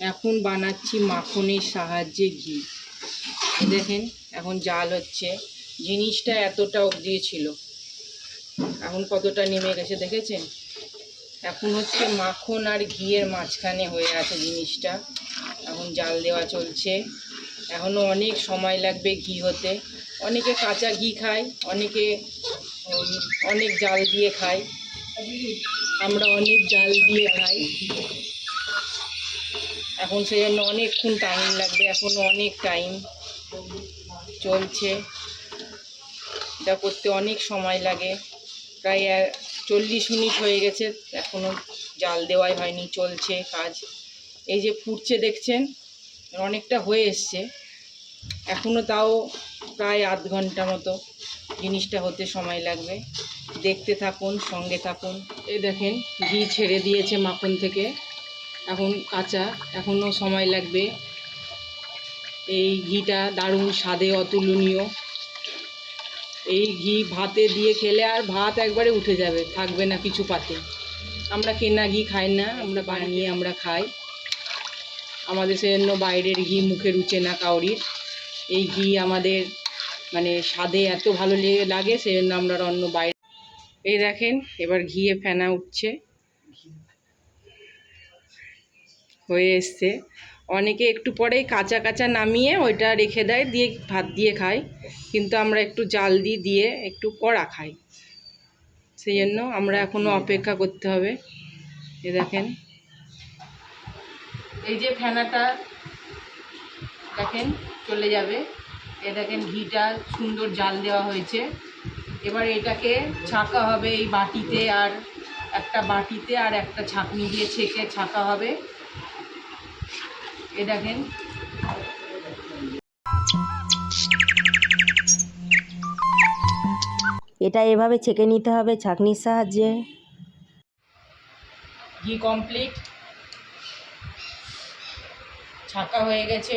এখন বানাচ্ছি মাখনের সাহায্যে ঘি। দেখেন, এখন জাল হচ্ছে। জিনিসটা এতটা অবধি ছিল। এখন কতটা নেমে গেছে দেখেছেন? এখন হচ্ছে মাখন আর ঘিয়ের মাঝখানে হয়ে আছে জিনিসটা। এখন জাল দেওয়া চলছে। এখনও অনেক সময় লাগবে ঘি হতে। অনেকে কাঁচা ঘি খায়, অনেকে অনেক জাল দিয়ে খায়। আমরা অনেক জাল দিয়ে খাই। এখন সেই জন্য অনেকক্ষণ টাইম লাগবে এখনও অনেক টাইম চলছে। এটা করতে অনেক সময় লাগে। প্রায় চল্লিশ মিনিট হয়ে গেছে এখনও জাল দেওয়াই হয়নি, চলছে কাজ। এই যে ফুটছে দেখছেন, অনেকটা হয়ে এসছে। এখনও তাও প্রায় আধ ঘণ্টা মতো জিনিসটা হতে সময় লাগবে। দেখতে থাকুন, সঙ্গে থাকুন। এই দেখেন, ঘি ছেড়ে দিয়েছে মাখন থেকে। এখন কাঁচা এখনও সময় লাগবে। এই ঘিটা দারুণ স্বাদে অতুলনীয়। এই ঘি ভাতে দিয়ে খেলে আর ভাত একবারে উঠে যাবে, থাকবে না কিছু পাতে। আমরা কেনা ঘি খাই না, আমরা বানিয়ে আমরা খাই। আমাদের সেজন্য বাইরের ঘি মুখে রুচে না কাউরির। এই ঘি আমাদের মানে স্বাদে এত ভালো লেগে লাগে, সেজন্য আমরা অন্য বাইরে এই দেখেন, এবার ঘিয়ে ফেনা উঠছে। হয়ে এসছে। অনেকে একটু পরেই কাঁচা কাঁচা নামিয়ে ওইটা রেখে দেয়, দিয়ে ভাত দিয়ে খায়। কিন্তু আমরা একটু জাল দিয়ে দিয়ে একটু কড়া খাই। সেই জন্য আমরা এখনও অপেক্ষা করতে হবে। এ দেখেন। এই যে ফেনাটা, দেখেন, চলে যাবে। এ দেখেন, ঘিটা সুন্দর জাল দেওয়া হয়েছে। এবার এটাকে ছাঁকা হবে এই বাটিতে আর একটা বাটিতে আর একটা ছাঁকনি দিয়ে ছেঁকে ছাঁকা হবে। এ দেখেন। এটা এভাবে ছেঁকে নিতে হবে ছাঁকনির সাহায্যে। ঘি কমপ্লিট ছাকা হয়ে গেছে।